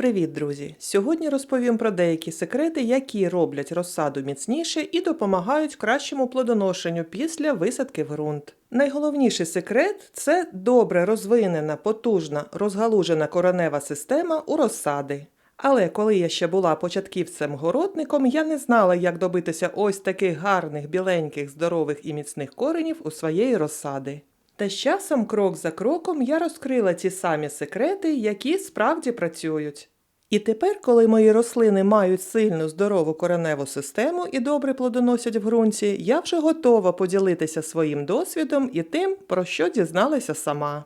Привіт, друзі! Сьогодні розповім про деякі секрети, які роблять розсаду міцніше і допомагають кращому плодоношенню після висадки в ґрунт. Найголовніший секрет це добре розвинена, потужна, розгалужена коронева система у розсади. Але коли я ще була початківцем-городником, я не знала, як добитися ось таких гарних, біленьких, здорових і міцних коренів у своєї розсади. Та з часом, крок за кроком, я розкрила ті самі секрети, які справді працюють. І тепер, коли мої рослини мають сильну здорову кореневу систему і добре плодоносять в ґрунті, я вже готова поділитися своїм досвідом і тим, про що дізналася сама.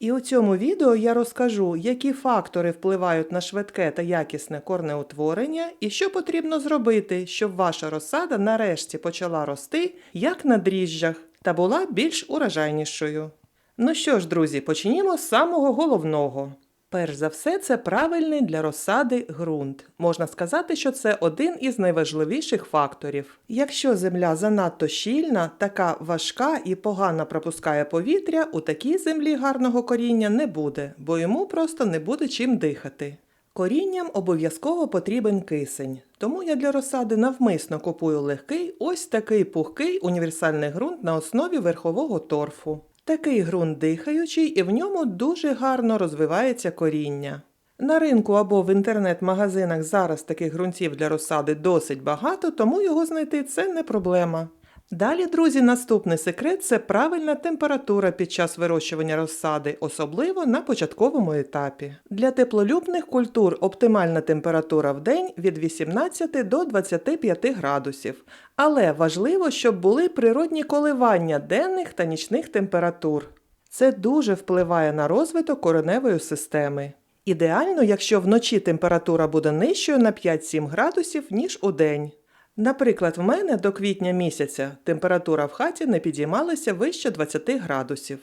І у цьому відео я розкажу, які фактори впливають на швидке та якісне корнеутворення, і що потрібно зробити, щоб ваша розсада нарешті почала рости, як на дріжджах, та була більш урожайнішою. Ну що ж, друзі, почнімо з самого головного. Перш за все, це правильний для розсади ґрунт. Можна сказати, що це один із найважливіших факторів. Якщо земля занадто щільна, така важка і погано пропускає повітря, у такій землі гарного коріння не буде, бо йому просто не буде чим дихати. Корінням обов'язково потрібен кисень, тому я для розсади навмисно купую легкий, ось такий пухкий універсальний ґрунт на основі верхового торфу. Такий ґрунт дихаючий і в ньому дуже гарно розвивається коріння. На ринку або в інтернет-магазинах зараз таких ґрунтів для розсади досить багато, тому його знайти це не проблема. Далі, друзі, наступний секрет це правильна температура під час вирощування розсади, особливо на початковому етапі. Для теплолюбних культур оптимальна температура в день від 18 до 25 градусів. Але важливо, щоб були природні коливання денних та нічних температур. Це дуже впливає на розвиток кореневої системи. Ідеально, якщо вночі температура буде нижчою на 5-7 градусів, ніж у день. Наприклад, в мене до квітня місяця температура в хаті не підіймалася вище 20 градусів,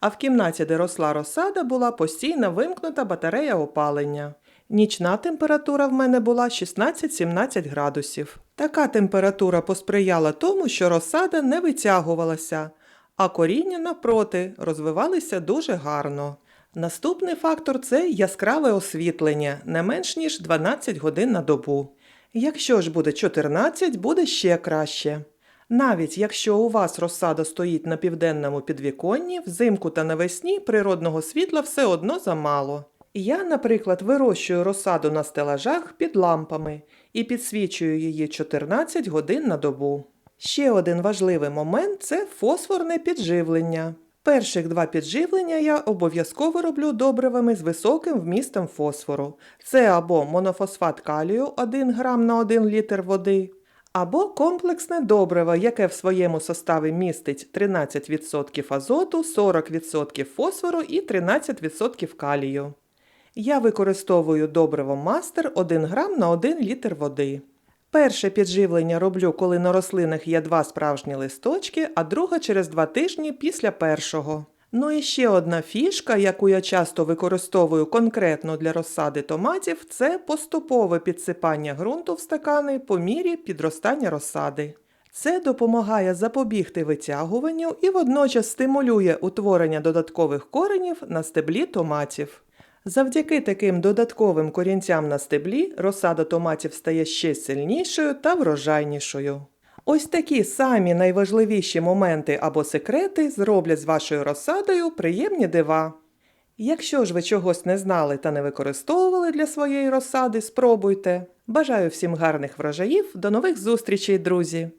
а в кімнаті, де росла розсада, була постійно вимкнута батарея опалення. Нічна температура в мене була 16-17 градусів. Така температура посприяла тому, що розсада не витягувалася, а коріння, навпроти, розвивалися дуже гарно. Наступний фактор це яскраве освітлення не менш ніж 12 годин на добу. Якщо ж буде 14, буде ще краще. Навіть якщо у вас розсада стоїть на південному підвіконні, взимку та навесні природного світла все одно замало. Я, наприклад, вирощую розсаду на стелажах під лампами і підсвічую її 14 годин на добу. Ще один важливий момент це фосфорне підживлення. Перших два підживлення я обов'язково роблю добривами з високим вмістом фосфору. Це або монофосфат калію 1 грам на 1 літр води, або комплексне добриво, яке в своєму составі містить 13% азоту, 40% фосфору і 13% калію. Я використовую добриво мастер 1 грам на 1 літр води. Перше підживлення роблю, коли на рослинах є два справжні листочки, а друге через два тижні після першого. Ну і ще одна фішка, яку я часто використовую конкретно для розсади томатів, це поступове підсипання ґрунту в стакани по мірі підростання розсади. Це допомагає запобігти витягуванню і водночас стимулює утворення додаткових коренів на стеблі томатів. Завдяки таким додатковим корінцям на стеблі розсада томатів стає ще сильнішою та врожайнішою. Ось такі самі найважливіші моменти або секрети зроблять з вашою розсадою приємні дива. Якщо ж ви чогось не знали та не використовували для своєї розсади, спробуйте. Бажаю всім гарних врожаїв, до нових зустрічей, друзі!